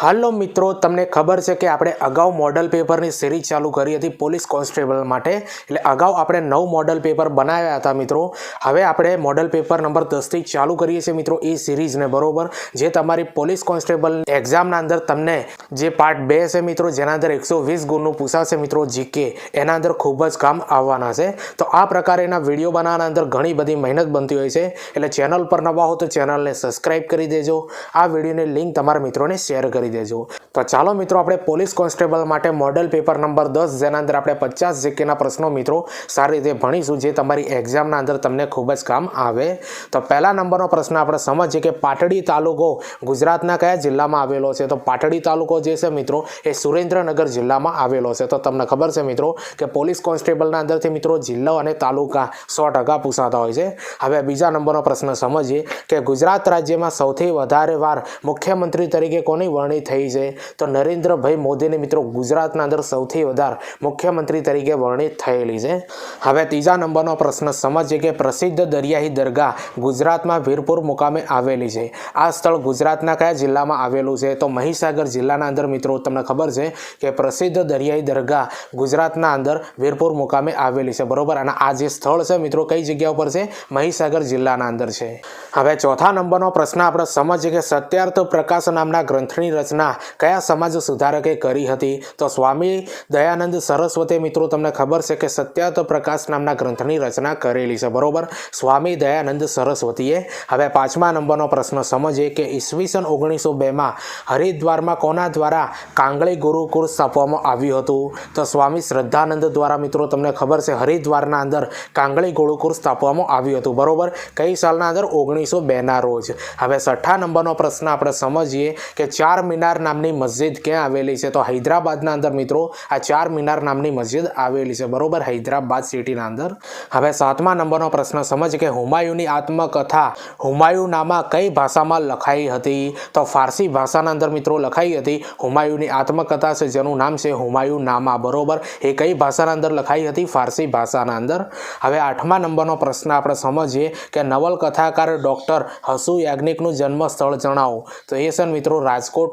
હાલો મિત્રો, તમને ખબર છે કે આપણે અગાઉ મોડલ પેપરની સિરીઝ ચાલુ કરી હતી પોલીસ કોન્સ્ટેબલ માટે. એટલે અગાઉ આપણે નવ મોડલ પેપર બનાવ્યા હતા મિત્રો. હવે આપણે મોડલ પેપર નંબર દસથી ચાલુ કરીએ છીએ મિત્રો, એ સિરીઝને બરોબર? જે તમારી પોલીસ કોન્સ્ટેબલ એક્ઝામના અંદર તમને જે પાર્ટ બે છે મિત્રો, જેના અંદર એકસો વીસ ગુણનું પૂછાશે મિત્રો જીકે એના અંદર ખૂબ જ કામ આવવાના છે. તો આ પ્રકારેના વીડિયો બનાવવાના અંદર ઘણી બધી મહેનત બનતી હોય છે. એટલે ચેનલ પર નવા હો તો ચેનલને સબસ્ક્રાઇબ કરી દેજો. આ વિડીયોની લિંક તમારા મિત્રોને શેર કરી દેજો. તો ચાલો મિત્રો, આપણે પોલીસ કોન્સ્ટેબલ માટે મોડલ પેપર નંબર દસ, જેના અંદર આપણે પચાસ જેકેના પ્રશ્નો મિત્રો, સારી રીતે ભણીશું, જે તમારી એક્ઝામના અંદર તમને ખૂબ જ કામ આવે. તો પહેલા નંબરનો પ્રશ્ન આપણે સમજીએ કે પાટડી તાલુકો ગુજરાતના કયા જિલ્લામાં આવેલો છે? તો પાટડી તાલુકો જે છે મિત્રો, એ સુરેન્દ્રનગર જિલ્લામાં આવેલો છે. તો તમને ખબર છે મિત્રો, કે પોલીસ કોન્સ્ટેબલના અંદરથી મિત્રો જિલ્લો અને તાલુકા સો ટકા પૂછાતા હોય છે. હવે બીજા નંબરનો પ્રશ્ન સમજીએ કે ગુજરાત રાજ્યમાં સૌથી વધારે વાર મુખ્યમંત્રી તરીકે કોની વરણી થઈ છે. તો નરેન્દ્રભાઈ મોદીને મિત્રો ગુજરાતના અંદર સૌથી વધારે મુખ્યમંત્રી તરીકે વર્ણિત થયેલી છે. હવે ત્રીજા નંબરનો પ્રશ્ન સમજીએ કે પ્રસિદ્ધ દરિયાઈ દરગાહ ગુજરાતમાં વીરપુર મુકામે આવેલી છે. આ સ્થળ ગુજરાતના કયા જિલ્લામાં આવેલું છે? તો મહીસાગર જિલ્લાના અંદર મિત્રો તમને ખબર છે કે પ્રસિદ્ધ દરિયાઈ દરગાહ ગુજરાતના અંદર વીરપુર મુકામે આવેલી છે. બરોબર? અને આ જે સ્થળ છે મિત્રો કઈ જગ્યા ઉપર છે? મહીસાગર જિલ્લાના અંદર છે. હવે ચોથા નંબરનો પ્રશ્ન આપણે સમજીએ કે સત્યાર્થ પ્રકાશ નામના ગ્રંથની કયા સમાજ સુધારકે કરી હતી? તો સ્વામી દયાનંદ સરસ્વતી મિત્રો, તમને ખબર છે કે સત્યાત પ્રકાશ નામના ગ્રંથની રચના કરેલી છે, બરોબર? સ્વામી દયાનંદ સરસ્વતીએ હવે પાંચમા નંબરનો પ્રશ્ન સમજીએ કે ઈસવીસન ઓગણીસો બેમાં હરિદ્વારમાં કોના દ્વારા કાંગળી ગુરુકુળ સ્થાપવામાં આવ્યું હતું? તો સ્વામી શ્રદ્ધાનંદ દ્વારા, મિત્રો, તમને ખબર છે હરિદ્વારના અંદર કાંગળી ગુરુકુળ સ્થાપવામાં આવ્યું હતું, બરોબર? કઈ સાલના અંદર? ઓગણીસો બેના રોજ. હવે છઠ્ઠા નંબરનો પ્રશ્ન આપણે સમજીએ કે ચાર મિનાર નામની મસ્જિદ ક્યાં આવેલી છે? તો હૈદરાબાદના અંદર મિત્રો, આ ચાર મિનાર નામની મસ્જિદ આવેલી છે. બરોબર? હૈદરાબાદ સિટીના અંદર. હવે સાતમા નંબરનો પ્રશ્ન, સમજ કે હુમાયુની આત્મકથા હુમાયુનામાં કઈ ભાષામાં લખાઈ હતી? તો ફારસી ભાષાના અંદર મિત્રો લખાઈ હતી, હુમાયુની આત્મકથા છે, જેનું નામ છે હુમાયુનામા. બરોબર? એ કઈ ભાષાના અંદર લખાઈ હતી? ફારસી ભાષાના અંદર. હવે આઠમા નંબરનો પ્રશ્ન આપણે સમજીએ કે નવલકથાકાર ડૉક્ટર હસુ યાજ્ઞિકનું જન્મ સ્થળ જણાવો. તો એ છે મિત્રો મિત્રો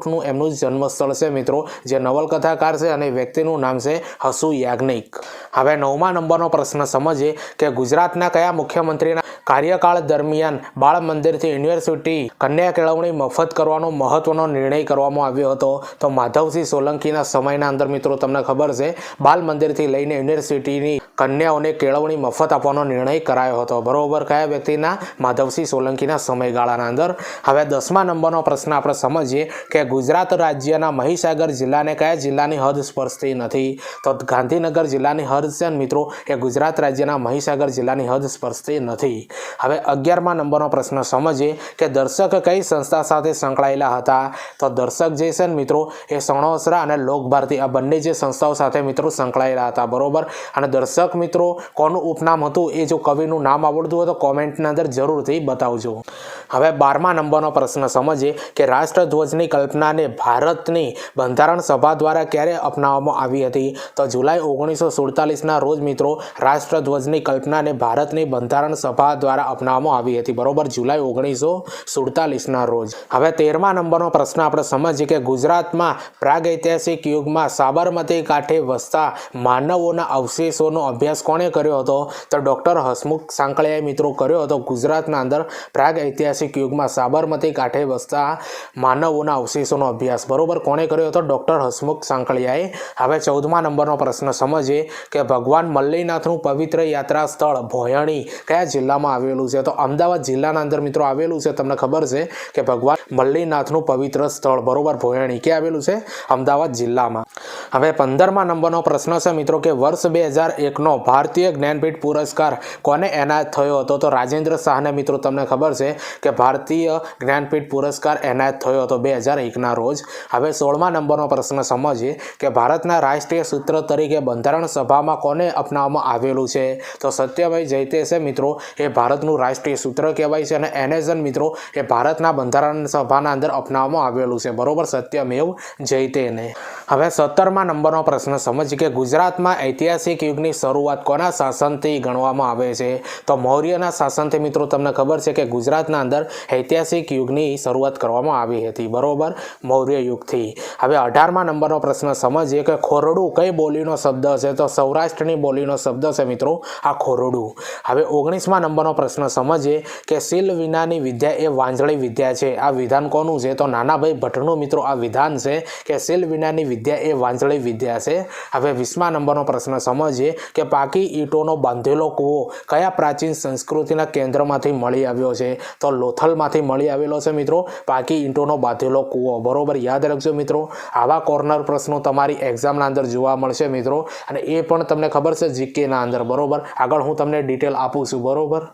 રાજકોટનું એમનું જન્મસ્થળ છે મિત્રો, જે નવલકથાકાર છે અને વ્યક્તિનું નામ છે હસુ યાજ્ઞિક. હવે નવમા નંબરનો પ્રશ્ન સમજીએ કે ગુજરાતના કયા મુખ્યમંત્રીના કાર્યકાળ દરમિયાન બાળ મંદિરથી યુનિવર્સિટી કન્યા કેળવણી મફત કરવાનો મહત્વનો નિર્ણય કરવામાં આવ્યો હતો. તો માધવસિંહ સોલંકીના સમયના અંદર મિત્રો તમને ખબર છે બાલ મંદિરથી લઈને યુનિવર્સિટીની કન્યાઓને કેળવણી મફત આપવાનો નિર્ણય કરાયો હતો. બરોબર કયા વ્યક્તિના? માધવસિંહ સોલંકીના સમયગાળાના અંદર. હવે દસમા નંબરનો પ્રશ્ન આપણે સમજીએ કે ગુજરાત રાજ્યના મહીસાગર જિલ્લાને કયા જિલ્લાની હદ સ્પર્શતી નથી? તો ગાંધીનગર જિલ્લાની હદ છે મિત્રો, એ ગુજરાત રાજ્યના મહીસાગર જિલ્લાની હદ સ્પર્શતી નથી. હવે અગિયારમા નંબરનો પ્રશ્ન સમજીએ કે દર્શક કઈ સંસ્થા સાથે સંકળાયેલા હતા? તો દર્શક જે છે ને મિત્રો, એ સણોસરા અને લોકભારતી આ બંને જે સંસ્થાઓ સાથે મિત્રો સંકળાયેલા હતા, બરોબર? અને દર્શક મિત્રો, કોનું ઉપનામ હતું? એ જો કવિનું નામ આવડતું હોય તો કોમેન્ટની અંદર જરૂરથી બતાવજો. હવે બારમા નંબરનો પ્રશ્ન સમજીએ કે રાષ્ટ્રધ્વજની કલ્પનાને ભારતની બંધારણ સભા દ્વારા ક્યારે અપનાવવામાં આવી હતી? તો જુલાઈ ઓગણીસો સુડતાલીસના રોજ મિત્રો, રાષ્ટ્રધ્વજની કલ્પનાને ભારતની બંધારણ સભા દ્વારા અપનાવવામાં આવી હતી. બરોબર, જુલાઈ ઓગણીસો સુડતાલીસના રોજ. હવે તેરમા નંબરનો પ્રશ્ન આપણે સમજીએ કે ગુજરાતમાં પ્રાગૈતિહાસિક યુગમાં સાબરમતી કાંઠે વસતા માનવોના અવશેષોનો અભ્યાસ કોણે કર્યો હતો? તો ડૉક્ટર હસમુખ સાંકળિયાએ મિત્રો કર્યો હતો ગુજરાતના અંદર પ્રાગ ઐતિહાસિક યુગમાં સાબરમતી કાંઠે વસતા માનવોના અવશેષોનો અભ્યાસ. બરોબર, કોણે કર્યો હતો? ડૉક્ટર હસમુખ સાંકળિયાએ. હવે ચૌદમા નંબરનો પ્રશ્ન સમજીએ કે ભગવાન મલ્લીનાથનું પવિત્ર યાત્રા સ્થળ ભોયણી કયા જિલ્લામાં આવેલું છે. તો અમદાવાદ જિલ્લાના અંદર મિત્રો આવેલું છે. તમને ખબર છે કે ભગવાન મલ્લીનાથનું પવિત્ર સ્થળ, બરોબર, ભોયણી. કે આવેલું છે? અમદાવાદ જિલ્લામાં. હવે પંદરમા નંબરનો પ્રશ્ન છે મિત્રો કે વર્ષ બે હજાર એકનો ભારતીય જ્ઞાનપીઠ પુરસ્કાર કોને એનાયત થયો હતો? તો રાજેન્દ્ર શાહને મિત્રો તમને ખબર છે કે ભારતીય જ્ઞાનપીઠ પુરસ્કાર એનાયત થયો હતો બે હજાર એકના રોજ. હવે સોળમા નંબરનો પ્રશ્ન સમજીએ કે ભારતના રાષ્ટ્રીય સૂત્ર તરીકે બંધારણ સભામાં કોને અપનાવવામાં આવેલું છે? તો સત્યભાઈ જૈતેશે મિત્રો, એ ભારતનું રાષ્ટ્રીય સૂત્ર કહેવાય છે અને એને જ મિત્રો એ ભારતના બંધારણ સભાના અંદર અપનાવવામાં આવેલું છે. બરોબર સત્યમેવ જયતેને. હવે સત્તરમાં અઢારમાં નંબરનો પ્રશ્ન. સમજ કે ગુજરાતમાં ઐતિહાસિક યુગની શરૂઆત કોના શાસનથી ગણવામાં આવે છે? તો મૌર્યના શાસનથી મિત્રો તમને ખબર છે કે ગુજરાતના અંદર ઐતિહાસિક યુગની શરૂઆત કરવામાં આવી હતી. બરોબર? મૌર્ય યુગથી. હવે અઢારમાં નંબરનો પ્રશ્ન. સમજીએ કે ખોરડું કઈ બોલીનો શબ્દ છે? તો સૌરાષ્ટ્રની બોલીનો શબ્દ છે મિત્રો, આ ખોરડું. હવે ઓગણીસમાં નંબરનો પ્રશ્ન. સમજીએ કે શીલ વિનાની વિદ્યા એ વાંજળી વિદ્યા છે. આ વિધાન કોનું છે? તો નાનાભાઈ ભટ્ટનું મિત્રો આ વિધાન છે કે શીલ વિનાની વિદ્યા એ વાંજળી વિદ્યા છે. હવે વીસમા નંબરનો પ્રશ્ન સમજીએ કે પાકી ઈંટોનો બાંધેલો કૂવો કયા પ્રાચીન સંસ્કૃતિના કેન્દ્રમાંથી મળી આવ્યો છે? તો લોથલમાંથી મળી આવેલો છે મિત્રો. પાકી ઈંટોનો બાંધેલો કૂવો. બરોબર યાદ રાખજો મિત્રો. આવા કોર્નર પ્રશ્નો તમારી એક્ઝામના અંદર જોવા મળશે મિત્રો. અને એ પણ તમને ખબર છે જીકેના અંદર. બરોબર? આગળ હું તમને ડિટેલ આપું છું. બરોબર?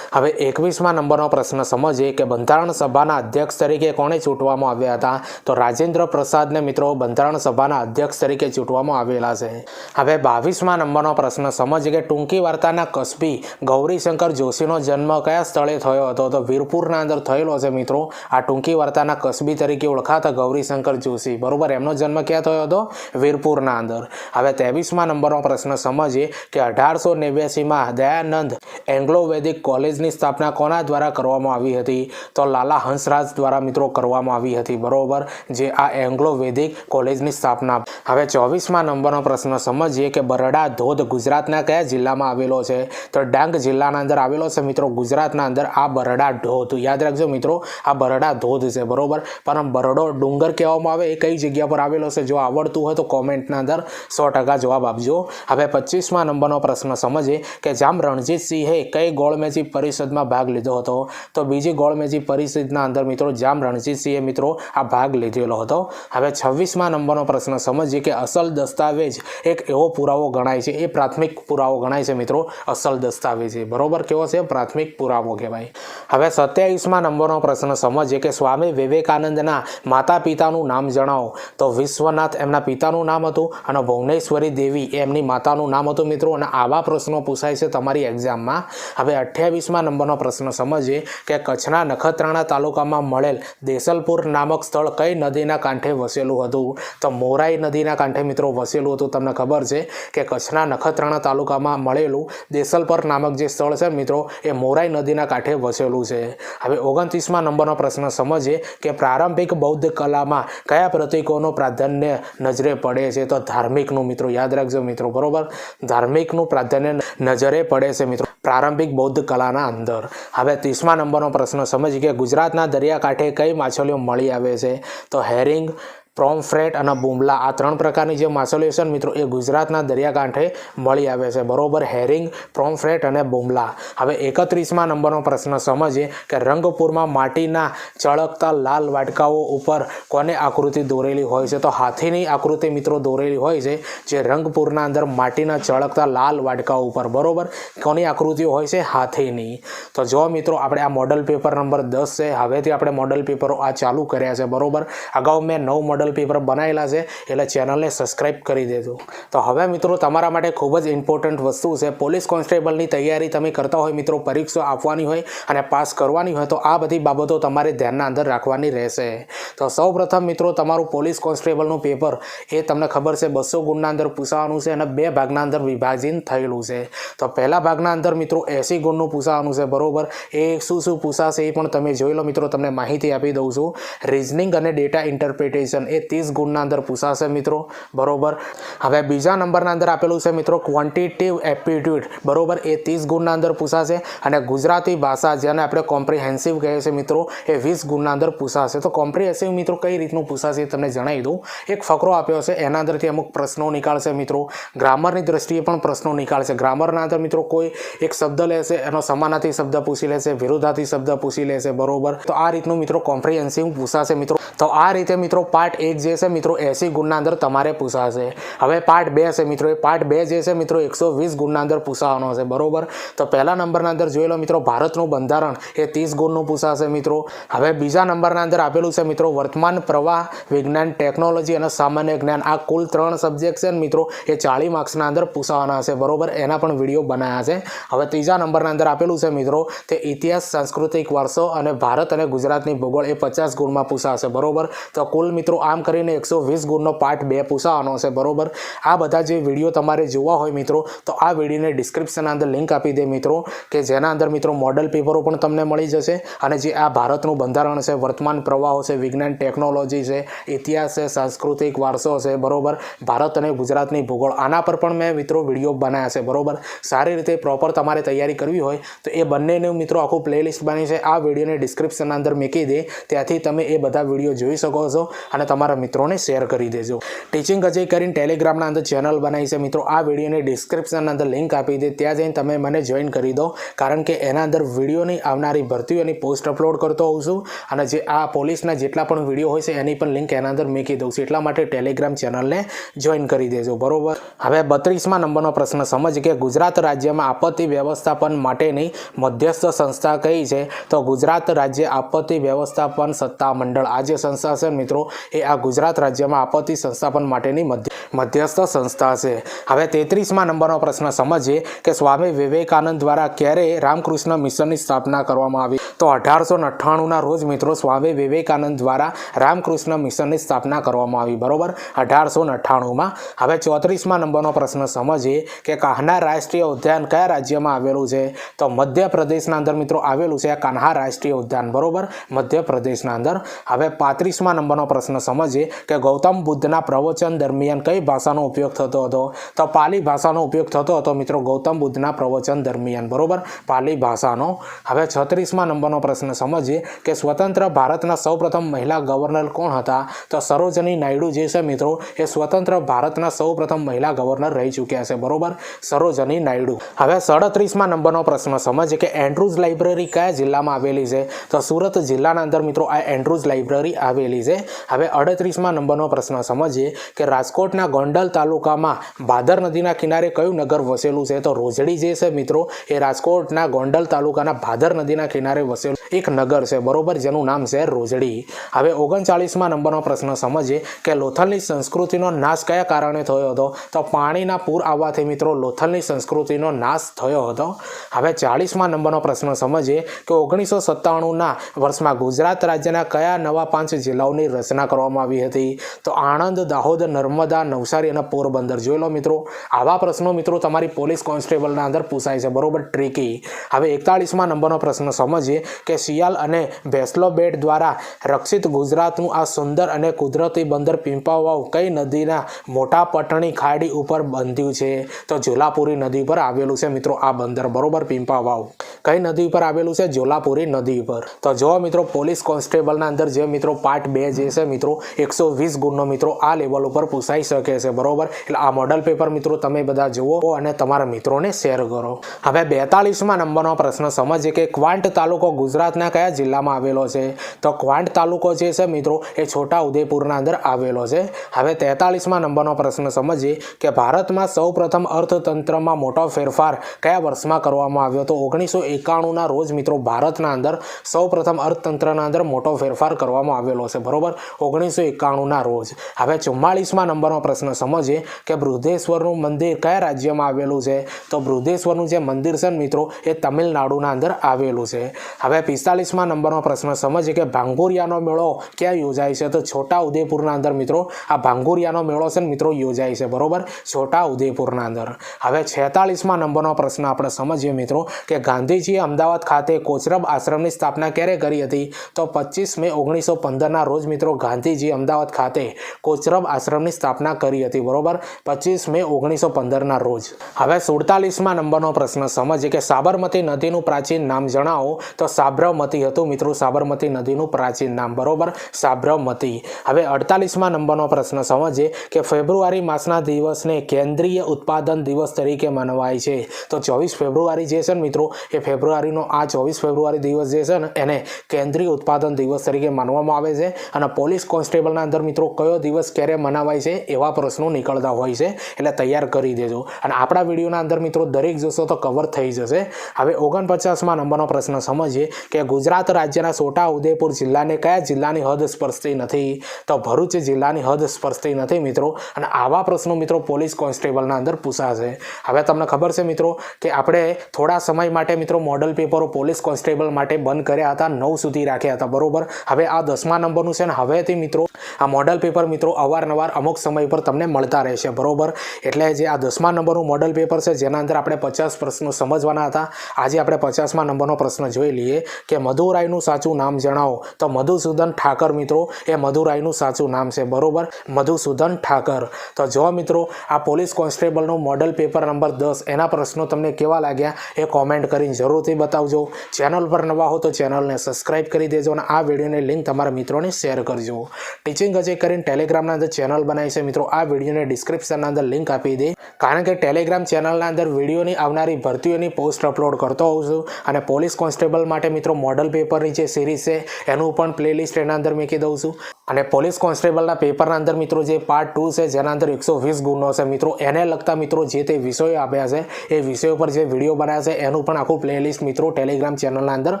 હવે એકવીસમાં નંબરનો પ્રશ્ન સમજીએ કે બંધારણ સભાના અધ્યક્ષ તરીકે કોણે ચૂંટવામાં આવ્યા હતા? તો રાજેન્દ્ર પ્રસાદને મિત્રો બંધારણ સભાના અધ્યક્ષ તરીકે ચૂંટવામાં આવેલા છે. હવે બાવીસમાં નંબરનો પ્રશ્ન, સમજ કે ટૂંકી વાર્તાના કસબી ગૌરીશંકર જોશીનો જન્મ કયા સ્થળે થયો હતો? તો વીરપુરના અંદર થયેલો છે મિત્રો. આ ટૂંકી વાર્તાના કસબી તરીકે ઓળખાતા ગૌરીશંકર જોશી. બરોબર, એમનો જન્મ ક્યાં થયો હતો? વીરપુરના અંદર. હવે ત્રેવીસમાં નંબરનો પ્રશ્ન, સમજીએ કે અઢારસો નેવ્યાસીમાં દયાનંદ એંગ્લો વૈદિક કોલેજની સ્થાપના કોના દ્વારા કરવામાં આવી હતી? તો લાલા હંસરાજ દ્વારા મિત્રો કરવામાં આવી હતી. બરોબર, જે આ એંગ્લો વૈદિક કોલેજની સ્થાપના. હવે ચોવીસમાં નંબરનો પ્રશ્ન સમજીએ કે બરડા ધોધ ગુજરાતના કયા જિલ્લામાં આવેલો છે? તો ડાંગ જિલ્લાના અંદર આવેલો છે મિત્રો, ગુજરાતના અંદર આ બરડા ધોધ. યાદ રાખજો મિત્રો, આ બરડા ધોધ છે, બરોબર? પણ બરડો ડુંગર કહેવામાં આવે, એ કઈ જગ્યા પર આવેલો છે? જો આવડતું હોય તો કોમેન્ટના અંદર સો ટકા જવાબ આપજો. હવે પચીસમાં નંબરનો પ્રશ્ન સમજીએ કે જામ રણજીતસિંહે કઈ ગોળમેજી પરિષદમાં ભાગ લીધો હતો? તો બીજી ગોળમેજી પરિષદના અંદર મિત્રો જામ રણજીતસિંહે મિત્રો આ ભાગ લીધેલો હતો. હવે છવ્વીસમાં નંબરનો પ્રશ્ન સમજીએ કે અસલ દસ્તાવેજ એક એવો પુરાવો ગણાય છે. એ પ્રાથમિક પુરાવો ગણાય છે મિત્રો, અસલ દસ્તાવેજ બરોબર? કેવો છે? પ્રાથમિક પુરાવો કહેવાય. હવે સત્યાવીસમાં નંબરનો પ્રશ્ન સમજીએ કે સ્વામી વિવેકાનંદના માતા પિતાનું નામ જણાવો. તો વિશ્વનાથ એમના પિતાનું નામ હતું અને ભુવનેશ્વરી દેવી એમની માતાનું નામ હતું મિત્રો. અને આવા પ્રશ્નો પૂછાય છે તમારી એક્ઝામમાં. હવે અઠ્યાવીસમાં નંબરનો પ્રશ્ન સમજીએ કે કચ્છના નખત્રાણા તાલુકામાં મળેલ દેસલપુર નામક સ્થળ કઈ નદીના કાંઠે વસેલું હતું? તો મોરાઈ નદીના કાંઠે મિત્રો વસેલું હતું. તમને ખબર છે કે કચ્છના નખત્રાણા તાલુકામાં મળેલું દેસલપર નામક જે સ્થળ છે મિત્રો, એ મોરાઈ નદીના કાંઠે વસેલું છે. હવે ઓગણત્રીસમાં નંબરનો પ્રશ્ન સમજીએ કે પ્રારંભિક બૌદ્ધ કલામાં કયા પ્રતીકોનું પ્રાધાન્ય નજરે પડે છે? તો ધાર્મિકનું મિત્રો યાદ રાખજો મિત્રો, બરોબર? ધાર્મિકનું પ્રાધાન્ય નજરે પડે છે મિત્રો, પ્રારંભિક બૌદ્ધ કલાના અંદર. હવે ત્રીસમા નંબરનો પ્રશ્ન સમજીએ કે ગુજરાતના દરિયાકાંઠે કઈ માછલીઓ મળી આવે છે? તો હેરિંગ પ્રોમફ્રેટ અને બુમલા આ ત્રણ પ્રકારની જે છે મિત્રો, એ ગુજરાતના દરિયાકાંઠે મળી આવે છે. બરોબર, હેરિંગ પ્રોમફ્રેટ અને બુમલા. હવે એકત્રીસમાં નંબરનો પ્રશ્ન સમજીએ કે રંગપુરમાં માટીના ચળકતા લાલ વાટકાઓ ઉપર કોને આકૃતિ દોરેલી હોય છે? તો હાથીની આકૃતિ મિત્રો દોરેલી હોય છે, જે રંગપુરના અંદર માટીના ચળકતા લાલ વાટકાઓ ઉપર. બરોબર? કોની આકૃતિઓ હોય છે? હાથીની. તો જો મિત્રો, આપણે આ મોડલ પેપર નંબર દસ છે, હવેથી આપણે મોડલ પેપરો આ ચાલુ કર્યા છે. બરોબર? અગાઉ મેં નવ મોડલ પેપર બનાવેલા છે, એટલે ચેનલને સબસ્ક્રાઈબ કરી દેજો. તો હવે મિત્રો તમારા માટે ખૂબ જ ઇમ્પોર્ટન્ટ વસ્તુ છે પોલીસ કોન્સ્ટેબલની તૈયારી તમે કરતા હોય, મિત્રો પરીક્ષા આપવાની હોય અને પાસ કરવાની હોય, તો આ બધી બાબતો તમારે ધ્યાનના અંદર રાખવાની રહેશે. તો સૌ પ્રથમ મિત્રો તમારું પોલીસ કોન્સ્ટેબલનું પેપર એ તમને ખબર છે, બસો ગુણના અંદર પૂછાવાનું છે અને બે ભાગના અંદર વિભાજિત થયેલું છે. તો પહેલા ભાગના અંદર મિત્રો એંસી ગુણનું પૂછાવાનું છે, બરોબર? એ શું શું પૂછાશે એ પણ તમે જોઈ લો, મિત્રો તમને માહિતી આપી દઉં છું. રિઝનિંગ અને ડેટા ઇન્ટરપ્રિટેશન એ ત્રીસ ગુણના અંદર પૂછાશે મિત્રો, બરોબર? હવે બીજા નંબરના અંદર આપેલું છે મિત્રો ક્વોન્ટિટિવ એપ્ટિટ્યૂડ બરોબર? એ ત્રીસ ગુણના અંદર પૂછાશે અને ગુજરાતી ભાષા જેને આપણે કોમ્પ્રિહેન્સિવ કહે છે મિત્રો, એ વીસ ગુણના અંદર પૂછાશે તો કોમ્પ્રિહેન્સિવ મિત્રો કઈ રીતનું પૂછાશે એ તમને જણાવી દઉં. એક ફકરો આપ્યો છે, એના અંદરથી અમુક પ્રશ્નો નીકાળશે મિત્રો. ગ્રામરની દ્રષ્ટિએ પણ પ્રશ્નો નીકાળશે. ગ્રામરના અંદર મિત્રો કોઈ એક શબ્દ લેશે, એનો સમાનાથી શબ્દ પૂછી લેશે વિરોધાથી શબ્દ પૂછી લેશે, બરોબર? તો આ રીતનું મિત્રો કોમ્પ્રિહેન્સિવ પૂછાશે મિત્રો. તો આ રીતે મિત્રો પાર્ટ એક જે છે મિત્રો, એસી ગુણના અંદર તમારે પૂછાશે. હવે પાર્ટ બે છે મિત્રો, એ પાર્ટ બે જે છે મિત્રો, એકસો વીસ ગુણના અંદર પૂછાવાનો છે, બરોબર? તો પહેલા નંબરના અંદર જોઈ લો મિત્રો, ભારતનું બંધારણ, એ ત્રીસ ગુણનું પૂછાશે મિત્રો. હવે બીજા નંબરના અંદર આપેલું છે મિત્રો, વર્તમાન પ્રવાહ, વિજ્ઞાન ટેકનોલોજી અને સામાન્ય જ્ઞાન. આ કુલ ત્રણ સબ્જેક્ટ છે મિત્રો, એ ચાળી માર્ક્સના અંદર પૂછાવાના છે, બરોબર? એના પણ વીડિયો બનાવ્યા છે. હવે ત્રીજા નંબરના અંદર આપેલું છે મિત્રો, તે ઇતિહાસ, સાંસ્કૃતિક વારસો અને ભારત અને ગુજરાતની ભૂગોળ, એ પચાસ ગુણમાં પૂછાશે, બરોબર? તો કુલ મિત્રો આમ કરીને એકસો વીસ ગુણનો પાર્ટ બે પૂછાવાનો છે, બરોબર? આ બધા જે વીડિયો તમારે જોવા હોય મિત્રો, તો આ વિડીયોને ડિસ્ક્રિપ્શનના અંદર લિંક આપી દે મિત્રો, કે જેના અંદર મિત્રો મોડલ પેપરો પણ તમને મળી જશે, અને જે આ ભારતનું બંધારણ છે, વર્તમાન પ્રવાહો છે, વિજ્ઞાન ટેકનોલોજી છે, ઇતિહાસ છે, સાંસ્કૃતિક વારસો છે, બરોબર? ભારત અને ગુજરાતની ભૂગોળ, આના પર પણ મેં મિત્રો વીડિયો બનાવ્યા છે, બરોબર? સારી રીતે પ્રોપર તમારે તૈયારી કરવી હોય, તો એ બંનેનું મિત્રો આખું પ્લેલિસ્ટ બની છે, આ વિડીયોને ડિસ્ક્રિપ્શનના અંદર મૂકી દે, ત્યાંથી તમે એ બધા વીડિયો જોઈ શકો છો, અને તમારા મિત્રોને શેર કરી દેજો. ટીચિંગ અજય કરીને ટેલિગ્રામના અંદર ચેનલ બનાવી છે. મિત્રો, આ વિડીયોને ડિસ્ક્રિપ્શનના અંદર લિંક આપી દે. ત્યાં જઈને તમે મને જોઈન કરી દો. કારણ કે એના અંદર વિડીયોની આવનારી ભરતીઓની પોસ્ટ અપલોડ કરતો હોઉં છું. અને જે આ પોલીસના જેટલા પણ વીડિયો હોય છે, એની પણ લિંક એના અંદર મૂકી દઉં છું. એટલા માટે ટેલિગ્રામ ચેનલને જોઈન કરી દેજો. બરોબર? હવે બત્રીસમાં નંબરનો પ્રશ્ન. સમજ કે ગુજરાત રાજ્યમાં આપત્તિ વ્યવસ્થાપન માટેની મધ્યસ્થ સંસ્થા કઈ છે? તો ગુજરાત રાજ્ય આપત્તિ વ્યવસ્થાપન સત્તા મંડળ આ જે સંસ્થા છે મિત્રો, એ આ ગુજરાત રાજ્યમાં આપત્તિ સંસ્થાપન માટેની મધ્યસ્થ સંસ્થા છે. હવે તેત્રીસમાં નંબરનો પ્રશ્ન સમજીએ કે સ્વામી વિવેકાનંદ દ્વારા ક્યારે રામકૃષ્ણ મિશનની સ્થાપના કરવામાં આવી? તો અઢારસો અઠ્ઠાણુંના રોજ મિત્રો સ્વામી વિવેકાનંદ દ્વારા રામકૃષ્ણ મિશનની સ્થાપના કરવામાં આવી. બરોબર? અઢારસો અઠ્ઠાણુંમાં હવે ચોત્રીસમાં નંબરનો પ્રશ્ન સમજીએ કે કાન્હા રાષ્ટ્રીય ઉદ્યાન કયા રાજ્યમાં આવેલું છે? તો મધ્યપ્રદેશના અંદર મિત્રો આવેલું છે કાન્હા રાષ્ટ્રીય ઉદ્યાન. બરોબર? મધ્યપ્રદેશના અંદર. હવે પાંત્રીસમાં નંબરનો પ્રશ્ન સમજીએ કે ગૌતમ બુદ્ધના પ્રવચન દરમિયાન કઈ ભાષાનો ઉપયોગ થતો હતો? તો પાલી ભાષાનો ઉપયોગ થતો હતો મિત્રો ગૌતમ બુદ્ધના પ્રવચન દરમિયાન, બરોબર? પાલી ભાષાનો. હવે છત્રીસમાં નંબરનો પ્રશ્ન સમજીએ કે સ્વતંત્ર ભારતના સૌપ્રથમ મહિલા ગવર્નર કોણ હતા? તો સરોજની નાયડુ જે છે મિત્રો, એ સ્વતંત્ર ભારતના સૌપ્રથમ મહિલા ગવર્નર રહી ચૂક્યા છે, બરોબર? સરોજની નાયડુ. હવે સડત્રીસમાં નંબરનો પ્રશ્ન સમજીએ કે એન્ડ્રુઝ લાઇબ્રેરી કયા જિલ્લામાં આવેલી છે? તો સુરત જિલ્લાના અંદર મિત્રો આ એન્ડ્રુઝ લાઇબ્રેરી આવેલી છે. હવે અડત્રીસમાં નંબરનો પ્રશ્ન સમજીએ કે રાજકોટના ગોંડલ તાલુકામાં ભાદર નદીના કિનારે કયું નગર વસેલું છે? તો રોજડી જે છે મિત્રો, એ રાજકોટના ગોંડલ તાલુકાના ભાદર નદીના કિનારે વસેલું એક નગર છે. બરોબર, જેનું નામ છે રોજડી. હવે ઓગણચાળીસમાં નંબરનો પ્રશ્ન સમજીએ કે લોથલની સંસ્કૃતિનો નાશ કયા કારણે થયો હતો? તો પાણીના પૂર આવવાથી મિત્રો, લોથલની સંસ્કૃતિનો નાશ થયો હતો. હવે ચાળીસમાં નંબરનો પ્રશ્ન સમજીએ કે ઓગણીસો સત્તાણુંના વર્ષમાં ગુજરાત રાજ્યના કયા નવા પાંચ જિલ્લાઓની રચના કરવામાં આવી હતી. તો આણંદ, દાહોદ, નર્મદા, નવસારી અને પોરબંદર. જોઈ લો મિત્રો, આવા પ્રશ્નો મિત્રો તમારી પોલીસ કોન્સ્ટેબલના અંદર પૂછાય છે. બરોબર, ટ્રીકી. હવે એકતાળીસમાં નંબરનો પ્રશ્ન સમજીએ કે શિયાલ અને ભેસલો બેટ દ્વારા રક્ષિત ગુજરાતનું આ સુંદર અને કુદરતી બંદર પિંપાવાવ કઈ નદીના મોટા પટણી ખાડી ઉપર બંધ્યું છે? તો જોલાપુરી નદી પર આવેલું છે મિત્રો આ બંદર. બરોબર, પિંપાવાવ. કઈ નદી ઉપર આવેલું છે? જોલાપુરી નદી ઉપર. તો જો મિત્રો, પોલીસ કોન્સ્ટેબલના અંદર જે મિત્રો પાર્ટ બે જે છે મિત્રો એકસો વીસ ગુણનો મિત્રો આ લેવલ ઉપર પૂછાઈ શકે છે, બરોબર? એટલે આ મોડલ પેપર મિત્રો તમે બધા જુઓ અને તમારા મિત્રોને શેર કરો. હવે બેતાલીસમાં નંબરનો પ્રશ્ન, સમજીએ કે ક્વાંટ તાલુકો ગુજરાતના કયા જિલ્લામાં આવેલો છે? તો ક્વાંટ તાલુકો જે છે મિત્રો, એ છોટા ઉદેપુરના અંદર આવેલો છે. હવે તેતાલીસમાં નંબરનો પ્રશ્ન, સમજીએ કે ભારતમાં સૌપ્રથમ અર્થતંત્રમાં મોટો ફેરફાર કયા વર્ષમાં કરવામાં આવ્યો? તો ઓગણીસો એકાણુંના રોજ મિત્રો ભારતના અંદર સૌપ્રથમ અર્થતંત્રના અંદર મોટો ફેરફાર કરવામાં આવેલો છે, બરોબર? ઓગણીસો એકાણુંના રોજ. હવે ચુમ્માળીસમાં નંબરનો પ્રશ્ન સમજીએ કે બૃહદેશ્વરનું મંદિર કયા રાજ્યમાં આવેલું છે? તો બૃહદેશ્વરનું જે મંદિર છે મિત્રો, એ તમિલનાડુના અંદર આવેલું છે. હવે પિસ્તાલીસમાં નંબરનો પ્રશ્ન સમજીએ કે ભાંગુરિયાનો મેળો ક્યાં યોજાય છે? તો છોટા ઉદેપુરના અંદર મિત્રો, આ ભાંગુરિયાનો મેળો છે ને મિત્રો, યોજાય છે. બરોબર? છોટા ઉદેપુરના અંદર. હવે છેતાલીસમાં નંબરનો પ્રશ્ન આપણે સમજીએ મિત્રો, કે ગાંધીજીએ અમદાવાદ ખાતે કોચરબ આશ્રમની સ્થાપના ક્યારે કરી હતી? તો પચીસ મે ઓગણીસો પંદરના રોજ મિત્રો ગાંધીજી અમદાવાદ ખાતે કોચરબ આશ્રમની સ્થાપના કરી હતી, બરોબર? પચીસ મે ઓગણીસો પંદરના રોજ. હવે સુડતાલીસમાં નંબરનો પ્રશ્ન. સમજીએ કે સાબરમતી નદીનું પ્રાચીન નામ જણાવો. તો સાબરમતી હતું મિત્રો, સાબરમતી નદીનું પ્રાચીન નામ, બરોબર? સાબરમતી. હવે અડતાલીસમાં નંબરનો પ્રશ્ન. સમજીએ કે ફેબ્રુઆરી માસના દિવસને કેન્દ્રીય ઉત્પાદન દિવસ તરીકે મનાવાય છે. તો ચોવીસ ફેબ્રુઆરી જે છે ને મિત્રો, એ ફેબ્રુઆરીનો આ ચોવીસ ફેબ્રુઆરી દિવસ જે છે ને, એને કેન્દ્રીય ઉત્પાદન દિવસ તરીકે માનવામાં આવે છે. અને પોલીસ કોન્સ્ટેબલના અંદર મિત્રો કયો દિવસ ક્યારે મનાવાય છે એવા પ્રશ્નો નીકળતા હોય છે એટલે તૈયાર કરી દેજો. અને આપણા વિડીયોના અંદર મિત્રો દરેક જોશો તો કવર થઈ જશે. હવે ઓગણપચાસમાં નંબરનો પ્રશ્ન સમજીએ કે ગુજરાત રાજ્યના છોટા ઉદેપુર જિલ્લાને કયા જિલ્લાની હદ સ્પર્શતી નથી? તો ભરૂચ જિલ્લાની હદ સ્પર્શતી નથી મિત્રો. અને આવા પ્રશ્નો મિત્રો પોલીસ કોન્સ્ટેબલના અંદર પૂછાશે. હવે તમને ખબર છે મિત્રો કે આપણે થોડા સમય માટે મિત્રો મોડલ પેપરો પોલીસ કોન્સ્ટેબલ માટે બંધ કર્યા હતા, નવ સુધી રાખ્યા હતા. બરોબર? હવે આ દસમા નંબરનું છે ને હવેથી મિત્રો આ મોડલ પેપર મિત્રો અવારનવાર અમુક સમય પર તમને મળતા રહેશે. બરોબર? એટલે જે આ દસમા નંબરનું મોડલ પેપર છે, જેના અંદર આપણે પચાસ પ્રશ્નો સમજવાના હતા. આજે આપણે પચાસમા નંબરનો પ્રશ્ન જોઈ લઈએ કે મધુરાયનું સાચું નામ જણાવો. તો મધુસૂદન ઠાકર મિત્રો, એ મધુરાયનું સાચું નામ છે. બરોબર? મધુસૂદન ઠાકર. તો જો મિત્રો, આ પોલીસ કોન્સ્ટેબલનું મોડલ પેપર નંબર દસ, એના પ્રશ્નો તમને કેવા લાગ્યા એ કોમેન્ટ કરીને જરૂરથી બતાવજો. ચેનલ પર નવા હો તો ચેનલને સબસ્ક્રાઇબ કરી દેજો અને આ વિડીયોની લિંક તમારા મિત્રોને શેર કરજો. ટીચિંગ અજય કરીને ટેલિગ્રામના અંદર ચેનલ બનાવી છે. મિત્રો, આ વિડીયોને ડિસ્ક્રિપ્શનના અંદર લિંક આપી દે. કારણ કે ટેલિગ્રામ ચેનલના અંદર વિડીયોની આવનારી ભરતીઓની પોસ્ટ અપલોડ કરતો હોઉં છું. અને પોલીસ કોન્સ્ટેબલ માટે મિત્રો મોડલ પેપરની જે સિરીઝ છે, એનું પણ પ્લેલિસ્ટ એના અંદર મૂકી દઉં છું. અને પોલીસ કોન્સ્ટેબલના પેપરના અંદર મિત્રો, જે પાર્ટ ટુ છે, જેના અંદર એકસો વીસ ગુનો છે. મિત્રો, એને લગતા મિત્રો, જે તે વિષયો આપ્યા છે, એ વિષયો પર જે વીડિયો બનાવ્યા છે, એનું પણ આખું પ્લેલિસ્ટ મિત્રો ટેલિગ્રામ ચેનલના અંદર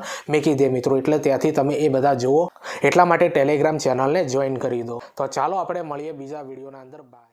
મૂકી દે. મિત્રો, એટલે ત્યાંથી તમે એ બધા જુઓ. એટલા માટે ટેલિગ્રામ ચેનલને જોઈન કરી દો. તો ચાલો આપણે મળીએ બીજા વિડીયોના અંદર. બાય